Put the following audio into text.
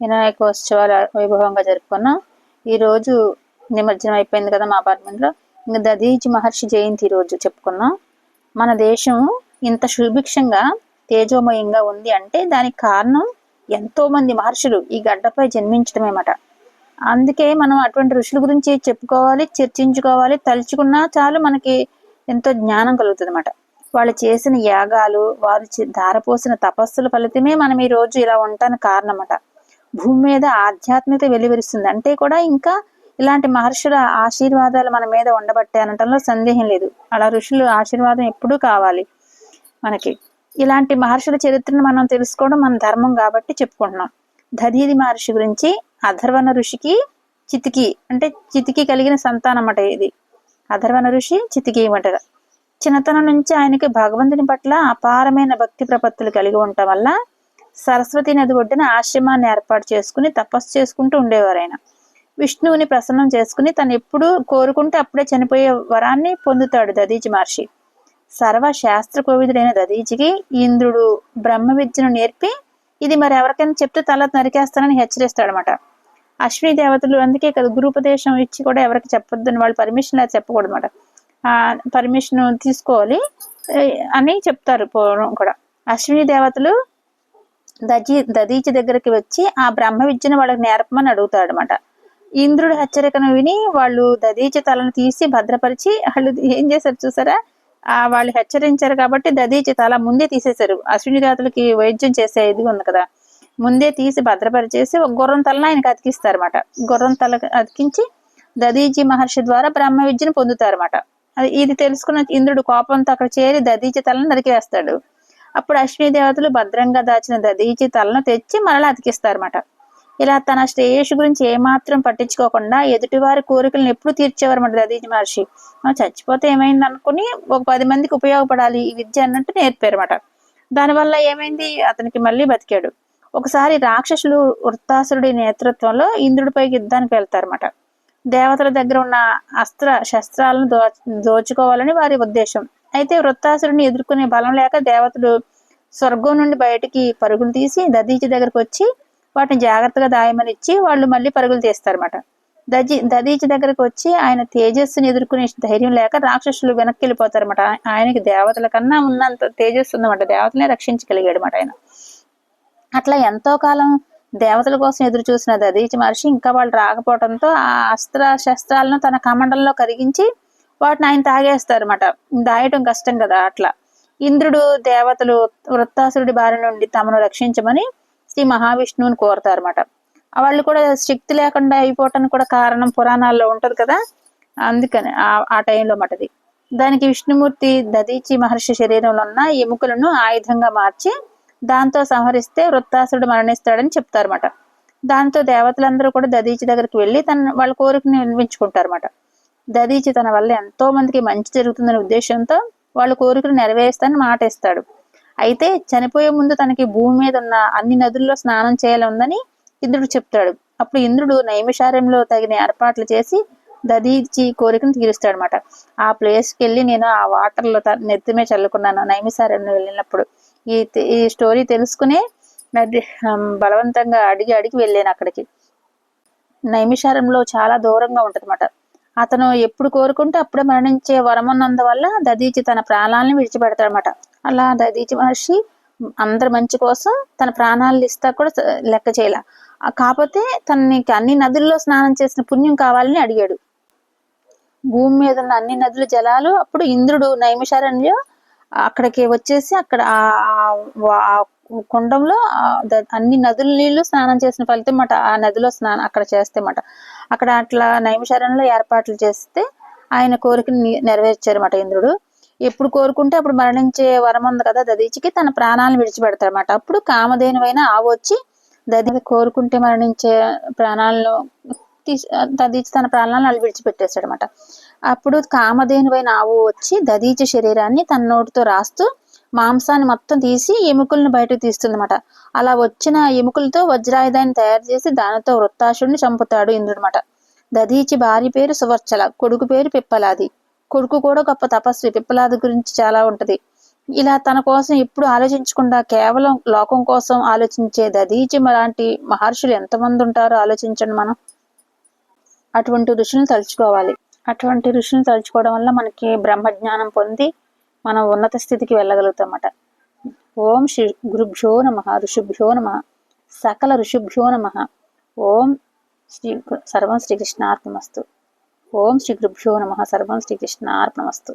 వినాయక ఉత్సవాలు వైభవంగా జరుపుకున్నాం. ఈరోజు నిమజ్జనం అయిపోయింది కదా మా అపార్ట్మెంట్లో. ఇంకా దదీచి మహర్షి జయంతి రోజు చెప్పుకున్నాం. మన దేశం ఇంత సుభిక్షంగా తేజోమయంగా ఉంది అంటే దానికి కారణం ఎంతో మంది మహర్షులు ఈ గడ్డపై జన్మించడమేమట అందుకే మనం అటువంటి ఋషుల గురించి చెప్పుకోవాలి చర్చించుకోవాలి తలుచుకున్నా చాలు మనకి ఎంతో జ్ఞానం కలుగుతుంది అనమాట వాళ్ళు చేసిన యాగాలు వారు ధారపోసిన తపస్సుల ఫలితమే మనం ఈ రోజు ఇలా ఉండటానికి కారణమట. భూమి మీద ఆధ్యాత్మికత వెలువరిస్తుంది. అంటే కూడా ఇంకా ఇలాంటి మహర్షుల ఆశీర్వాదాలు మన మీద ఉండబట్టే అనటంలో సందేహం లేదు. అలా ఋషులు ఆశీర్వాదం ఎప్పుడూ కావాలి మనకి. ఇలాంటి మహర్షుల చరిత్రను మనం తెలుసుకోవడం మన ధర్మం కాబట్టి చెప్పుకుంటున్నాం. దధీది మహర్షి గురించి అధర్వణ ఋషికి చితికి అంటే చితికి కలిగిన సంతానం అన్నమాట ఇది. అధర్వణ ఋషి చితికి అంటారు చిన్నతనం నుంచి ఆయనకి భగవంతుని పట్ల అపారమైన భక్తి ప్రపత్తులు కలిగి ఉండటం వల్ల సరస్వతి నది ఒడ్డున ఆశ్రమాన్ని ఏర్పాటు చేసుకుని తపస్సు చేసుకుంటూ ఉండేవారు ఆయన. విష్ణువుని ప్రసన్నం చేసుకుని తను ఎప్పుడు కోరుకుంటే అప్పుడే చనిపోయే వరాన్ని పొందుతాడు దదీజి మహర్షి. సర్వ శాస్త్ర కోవిదుడైన దదీజికి ఇంద్రుడు బ్రహ్మ విద్యను నేర్పి ఇది మరి ఎవరికైనా చెప్తే తల నరికేస్తానని హెచ్చరిస్తాడనమాట అశ్విని దేవతలు అందుకే కదా గురుపదేశం ఇచ్చి కూడా ఎవరికి చెప్పొద్దని వాళ్ళు పర్మిషన్ లేదు చెప్పకూడదు అనమాట పర్మిషన్ తీసుకోవాలి అని చెప్తారు పూర్వం కూడా. అశ్విని దేవతలు దజీ దదీచి దగ్గరికి వచ్చి ఆ బ్రహ్మ విద్యను వాళ్ళకి నేర్పమని అడుగుతాడు అనమాట ఇంద్రుడి హెచ్చరికను విని వాళ్ళు దదీచి తలను తీసి భద్రపరిచి వాళ్ళు ఏం చేశారు చూసారా? ఆ వాళ్ళు హెచ్చరించారు కాబట్టి దదీచి తల ముందే తీసేశారు. అశ్విని జాతులకి వైద్యం చేసే ఇది ఉంది కదా. ముందే తీసి భద్రపరిచేసి ఒక గుర్రం తలను ఆయనకి అతికిస్తారన్నమాట గుర్రం తల అతికించి దదీజీ మహర్షి ద్వారా బ్రహ్మ విద్యను పొందుతారన్నమాట అది ఇది తెలుసుకున్న ఇంద్రుడు కోపంతో అక్కడ చేరి దదీచి తలను నరికేస్తాడు. అప్పుడు అశ్విని దేవతలు భద్రంగా దాచిన దదీచి తలను తెచ్చి మరలా అతికిస్తారన్నమాట. ఇలా తన శ్రేయస్సు గురించి ఏమాత్రం పట్టించుకోకుండా ఎదుటివారి కోరికలను ఎప్పుడు తీర్చేవారన్నమాట దదీచి మహర్షి. చచ్చిపోతే ఏమైంది అనుకుని ఒక పది మందికి ఉపయోగపడాలి ఈ విద్య అన్నట్టు నేర్పారన్నమాట. దానివల్ల ఏమైంది? అతనికి మళ్ళీ బతికాడు. ఒకసారి రాక్షసులు వృత్తాసురుడి నేతృత్వంలో ఇంద్రుడిపైకి యుద్ధానికి వెళ్తారన్నమాట. దేవతల దగ్గర ఉన్న అస్త్ర శస్త్రాలను దో దోచుకోవాలని వారి ఉద్దేశం. అయితే వృత్తాసురుని ఎదుర్కొనే బలం లేక దేవతలు స్వర్గం నుండి బయటికి పరుగులు తీసి దదీచి దగ్గరకు వచ్చి వాటిని జాగ్రత్తగా దాయమని ఇచ్చి వాళ్ళు మళ్ళీ పరుగులు తీస్తారన్నమాట. దజి దదీచి దగ్గరకు వచ్చి ఆయన తేజస్సుని ఎదుర్కొనే ధైర్యం లేక రాక్షసులు వెనక్కి వెళ్ళిపోతారన్నమాట. ఆయనకి దేవతల కన్నా ఉన్నంత తేజస్సు ఉందన్నమాట. దేవతలే రక్షించగలిగాడమాట ఆయన. అట్లా ఎంతో కాలం దేవతల కోసం ఎదురు చూసిన దదీచి మహర్షి ఇంకా వాళ్ళు రాకపోవడంతో ఆ అస్త్ర శస్త్రాలను తన కమండల్లో కరిగించి వాటిని ఆయన తాగేస్తారన్నమాట. దాయటం కష్టం కదా అట్లా. ఇంద్రుడు దేవతలు వృత్తాసురుడి బారి నుండి తమను రక్షించమని శ్రీ మహావిష్ణువుని కోరతారన్నమాట. వాళ్ళు కూడా శక్తి లేకుండా అయిపోవటానికి కూడా కారణం పురాణాల్లో ఉంటది కదా? అందుకని ఆ టైంలో మటది. దానికి విష్ణుమూర్తి దదీచి మహర్షి శరీరంలో ఉన్న ఎముకలను ఆయుధంగా మార్చి దాంతో సంహరిస్తే వృత్తాసుడు మరణిస్తాడని చెప్తారన్నమాట. దాంతో దేవతలందరూ కూడా దదీచి దగ్గరికి వెళ్ళి తన వాళ్ళ కోరికని వినిపించుకుంటారన్నమాట దదీచి తన వల్ల ఎంతో మందికి మంచి జరుగుతుందనే ఉద్దేశంతో వాళ్ళ కోరికలు నెరవేరుస్తానని మాట ఇస్తాడు అయితే చనిపోయే ముందు తనకి భూమి మీద ఉన్న అన్ని నదుల్లో స్నానం చేయాలని ఇంద్రుడు చెప్తాడు. అప్పుడు ఇంద్రుడు నైమిషార్యంలో తగిన ఏర్పాట్లు చేసి దదీచి కోరికను తీరుస్తాడు అనమాట ఆ ప్లేస్కి వెళ్ళి నేను ఆ వాటర్లో నెత్తిమే చల్లుకున్నాను నైమిషార్యంలో వెళ్ళినప్పుడు. ఈ ఈ స్టోరీ తెలుసుకునే బలవంతంగా అడిగి అడిగి వెళ్ళాను అక్కడికి. నైమిషారంలో చాలా దూరంగా ఉంటదన్నమాట. అతను ఎప్పుడు కోరుకుంటే అప్పుడే మరణించే వరం వల్ల దదీచి తన ప్రాణాలను విడిచిపెడతాడనమాట అలా దదీచి మహర్షి అందరి మంచి కోసం తన ప్రాణాలు ఇస్తా కూడా లెక్క చేయాల. కాకపోతే తనకి అన్ని నదుల్లో స్నానం చేసిన పుణ్యం కావాలని అడిగాడు. భూమి మీద ఉన్న అన్ని నదుల జలాలు అప్పుడు ఇంద్రుడు నైమిషారణ్యం అక్కడికి వచ్చేసి అక్కడ ఆ కుండంలో అన్ని నదుల నీళ్ళు స్నానం చేసిన ఫలితం మాట ఆ నదిలో స్నానం అక్కడ చేస్తే మాట అక్కడ అట్లా నైమిషారంలో ఏర్పాట్లు చేస్తే ఆయన కోరికను నెరవేర్చారన్నమాట ఇంద్రుడు. ఎప్పుడు కోరుకుంటే అప్పుడు మరణించే వరం ఉంది కదా దదీచికి తన ప్రాణాలను విడిచిపెడతాడనమాట అప్పుడు కామధేనువైన ఆవు వచ్చి దది కోరుకుంటే మరణించే ప్రాణాలను తీసి దదీచి తన ప్రాణాలను అల్లి విడిచిపెట్టేశాడనమాట అప్పుడు కామధేనువైన ఆవు వచ్చి దదీచి శరీరాన్ని తన నోటితో రాస్తూ మాంసాన్ని మొత్తం తీసి ఎముకలను బయటకు తీస్తుందన్నమాట. అలా వచ్చిన ఎముకలతో వజ్రాయుధాన్ని తయారు చేసి దానితో వృత్తాశుడిని చంపుతాడు ఇంద్రుడనమాట దదీచి భార్య పేరు సువర్చల కొడుకు పేరు పిప్పలాది. కొడుకు కూడా గొప్ప తపస్వి పిప్పలాది గురించి చాలా ఉంటది. ఇలా తన కోసం ఎప్పుడు ఆలోచించకుండా కేవలం లోకం కోసం ఆలోచించే దదీచి లాంటి మహర్షులు ఎంతమంది ఉంటారో ఆలోచించండి మనం. అటువంటి ఋషులను తలుచుకోవాలి. అటువంటి ఋషులను తలుచుకోవడం వల్ల మనకి బ్రహ్మజ్ఞానం పొంది మనం ఉన్నత స్థితికి వెళ్ళగలుగుతాం అన్నమాట ఓం శ్రీ గురుభ్యో నమ ఋషుభ్యో నమ సకల ఋషుభ్యో నమ. ఓం శ్రీ సర్వం శ్రీకృష్ణార్పణమస్తు. ఓం శ్రీ గురుభ్యో నమ సర్వం శ్రీకృష్ణార్పణమస్తు.